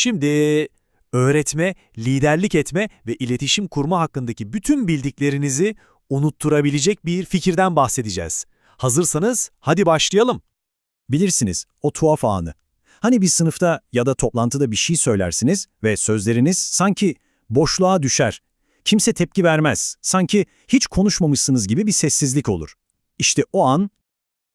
Şimdi öğretme, liderlik etme ve iletişim kurma hakkındaki bütün bildiklerinizi unutturabilecek bir fikirden bahsedeceğiz. Hazırsanız hadi başlayalım. Bilirsiniz o tuhaf anı. Hani bir sınıfta ya da toplantıda bir şey söylersiniz ve sözleriniz sanki boşluğa düşer. Kimse tepki vermez. Sanki hiç konuşmamışsınız gibi bir sessizlik olur. İşte o an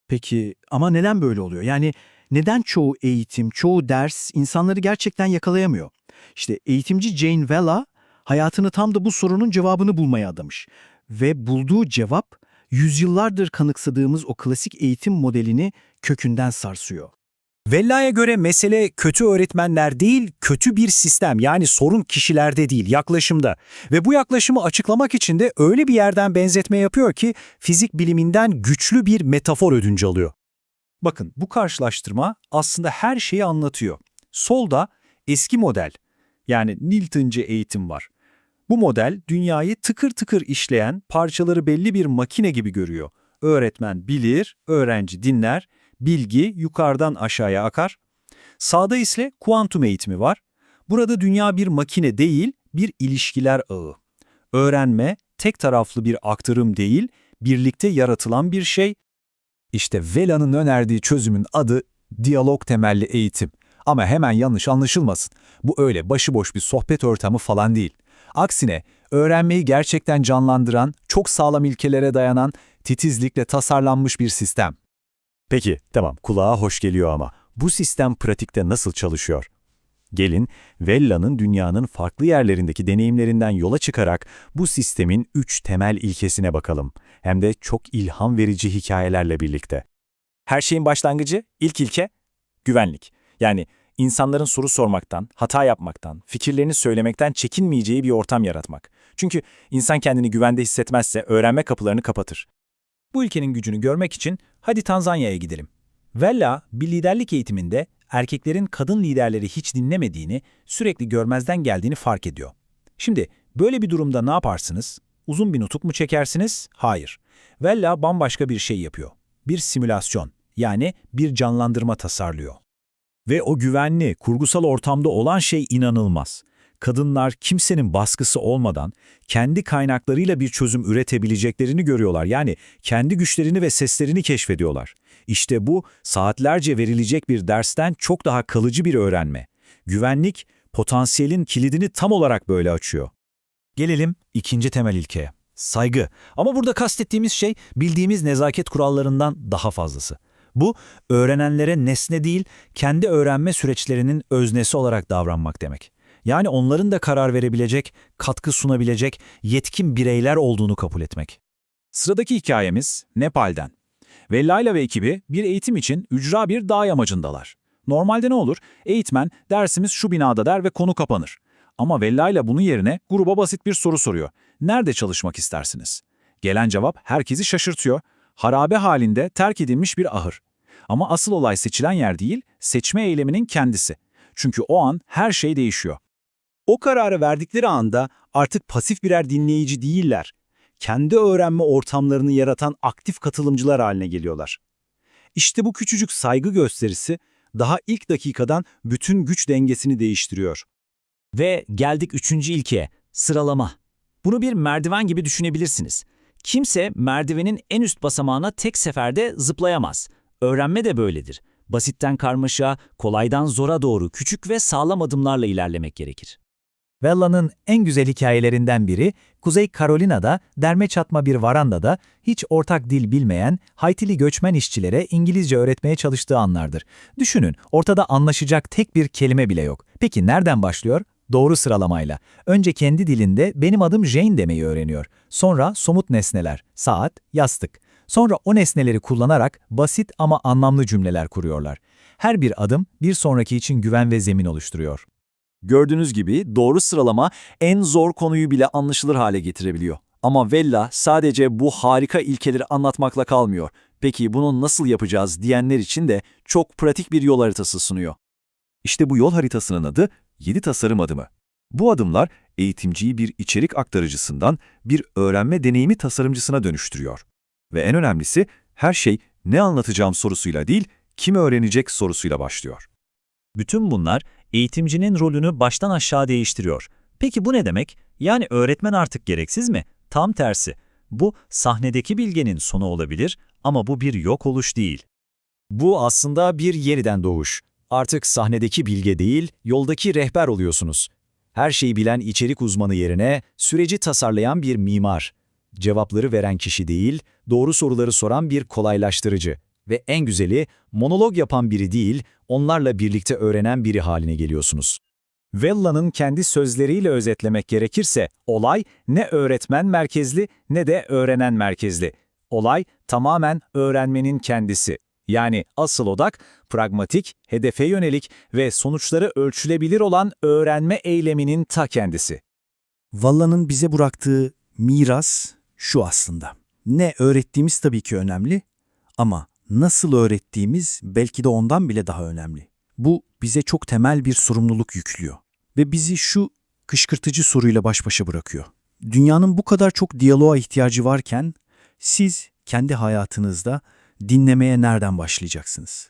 Peki ama neden böyle oluyor? Yani neden çoğu eğitim, çoğu ders insanları gerçekten yakalayamıyor? İşte eğitimci Jane Vella hayatını tam da bu sorunun cevabını bulmaya adamış. Ve bulduğu cevap yüzyıllardır kanıksadığımız o klasik eğitim modelini kökünden sarsıyor. Vella'ya göre mesele kötü öğretmenler değil, kötü bir sistem yani sorun kişilerde değil, yaklaşımda. Ve bu yaklaşımı açıklamak için de öyle bir yerden benzetme yapıyor ki fizik biliminden güçlü bir metafor ödünç alıyor. Bakın bu karşılaştırma aslında her şeyi anlatıyor. Solda eski model yani Newton'cu eğitim var. Bu model dünyayı tıkır tıkır işleyen parçaları belli bir makine gibi görüyor. Öğretmen bilir, öğrenci dinler, bilgi yukarıdan aşağıya akar. Sağda ise kuantum eğitimi var. Burada dünya bir makine değil, bir ilişkiler ağı. Öğrenme tek taraflı bir aktarım değil, birlikte yaratılan bir şey. İşte Vela'nın önerdiği çözümün adı diyalog temelli eğitim. Ama hemen yanlış anlaşılmasın. Bu öyle başıboş bir sohbet ortamı falan değil. Aksine öğrenmeyi gerçekten canlandıran, çok sağlam ilkelere dayanan, titizlikle tasarlanmış bir sistem. Peki, tamam kulağa hoş geliyor ama bu sistem pratikte nasıl çalışıyor? Gelin, Vella'nın dünyanın farklı yerlerindeki deneyimlerinden yola çıkarak bu sistemin üç temel ilkesine bakalım. Hem de çok ilham verici hikayelerle birlikte. Her şeyin başlangıcı, ilk ilke, güvenlik. Yani insanların soru sormaktan, hata yapmaktan, fikirlerini söylemekten çekinmeyeceği bir ortam yaratmak. Çünkü insan kendini güvende hissetmezse öğrenme kapılarını kapatır. Bu ülkenin gücünü görmek için hadi Tanzanya'ya gidelim. Vella bir liderlik eğitiminde erkeklerin kadın liderleri hiç dinlemediğini, sürekli görmezden geldiğini fark ediyor. Şimdi böyle bir durumda ne yaparsınız? Uzun bir nutuk mu çekersiniz? Hayır. Vella bambaşka bir şey yapıyor. Bir simülasyon, yani bir canlandırma tasarlıyor. Ve o güvenli, kurgusal ortamda olan şey inanılmaz. Kadınlar kimsenin baskısı olmadan kendi kaynaklarıyla bir çözüm üretebileceklerini görüyorlar. Yani kendi güçlerini ve seslerini keşfediyorlar. İşte bu saatlerce verilecek bir dersten çok daha kalıcı bir öğrenme. Güvenlik, potansiyelin kilidini tam olarak böyle açıyor. Gelelim ikinci temel ilkeye. Saygı. Ama burada kastettiğimiz şey bildiğimiz nezaket kurallarından daha fazlası. Bu, öğrenenlere nesne değil, kendi öğrenme süreçlerinin öznesi olarak davranmak demek. Yani onların da karar verebilecek, katkı sunabilecek, yetkin bireyler olduğunu kabul etmek. Sıradaki hikayemiz Nepal'den. Ve Layla ve ekibi bir eğitim için ücra bir dağ yamacındalar. Normalde ne olur? Eğitmen, dersimiz şu binada der ve konu kapanır. Ama Vellayla bunun yerine gruba basit bir soru soruyor. Nerede çalışmak istersiniz? Gelen cevap herkesi şaşırtıyor. Harabe halinde terk edilmiş bir ahır. Ama asıl olay seçilen yer değil, seçme eyleminin kendisi. Çünkü o an her şey değişiyor. O kararı verdikleri anda artık pasif birer dinleyici değiller. Kendi öğrenme ortamlarını yaratan aktif katılımcılar haline geliyorlar. İşte bu küçücük saygı gösterisi daha ilk dakikadan bütün güç dengesini değiştiriyor. Ve geldik üçüncü ilkeye, sıralama. Bunu bir merdiven gibi düşünebilirsiniz. Kimse merdivenin en üst basamağına tek seferde zıplayamaz. Öğrenme de böyledir. Basitten karmaşa, kolaydan zora doğru küçük ve sağlam adımlarla ilerlemek gerekir. Vella'nın en güzel hikayelerinden biri, Kuzey Carolina'da derme çatma bir varandada hiç ortak dil bilmeyen Haitili göçmen işçilere İngilizce öğretmeye çalıştığı anlardır. Düşünün, ortada anlaşacak tek bir kelime bile yok. Peki nereden başlıyor? Doğru sıralamayla. Önce kendi dilinde benim adım Jane demeyi öğreniyor. Sonra somut nesneler, saat, yastık. Sonra o nesneleri kullanarak basit ama anlamlı cümleler kuruyorlar. Her bir adım bir sonraki için güven ve zemin oluşturuyor. Gördüğünüz gibi doğru sıralama en zor konuyu bile anlaşılır hale getirebiliyor. Ama Vella sadece bu harika ilkeleri anlatmakla kalmıyor. Peki bunu nasıl yapacağız diyenler için de çok pratik bir yol haritası sunuyor. İşte bu yol haritasının adı 7 tasarım adımı. Bu adımlar eğitimciyi bir içerik aktarıcısından bir öğrenme deneyimi tasarımcısına dönüştürüyor. Ve en önemlisi her şey ne anlatacağım sorusuyla değil, kim öğrenecek sorusuyla başlıyor. Bütün bunlar eğitimcinin rolünü baştan aşağı değiştiriyor. Peki bu ne demek? Yani öğretmen artık gereksiz mi? Tam tersi. Bu sahnedeki bilgenin sonu olabilir ama bu bir yok oluş değil. Bu aslında bir yeniden doğuş. Artık sahnedeki bilge değil, yoldaki rehber oluyorsunuz. Her şeyi bilen içerik uzmanı yerine süreci tasarlayan bir mimar. Cevapları veren kişi değil, doğru soruları soran bir kolaylaştırıcı. Ve en güzeli, monolog yapan biri değil, onlarla birlikte öğrenen biri haline geliyorsunuz. Vella'nın kendi sözleriyle özetlemek gerekirse, olay ne öğretmen merkezli ne de öğrenen merkezli. Olay tamamen öğrenmenin kendisi. Yani asıl odak pragmatik, hedefe yönelik ve sonuçları ölçülebilir olan öğrenme eyleminin ta kendisi. Valla'nın bize bıraktığı miras şu aslında. Ne öğrettiğimiz tabii ki önemli ama nasıl öğrettiğimiz belki de ondan bile daha önemli. Bu bize çok temel bir sorumluluk yüklüyor ve bizi şu kışkırtıcı soruyla baş başa bırakıyor. Dünyanın bu kadar çok diyaloğa ihtiyacı varken siz kendi hayatınızda dinlemeye nereden başlayacaksınız?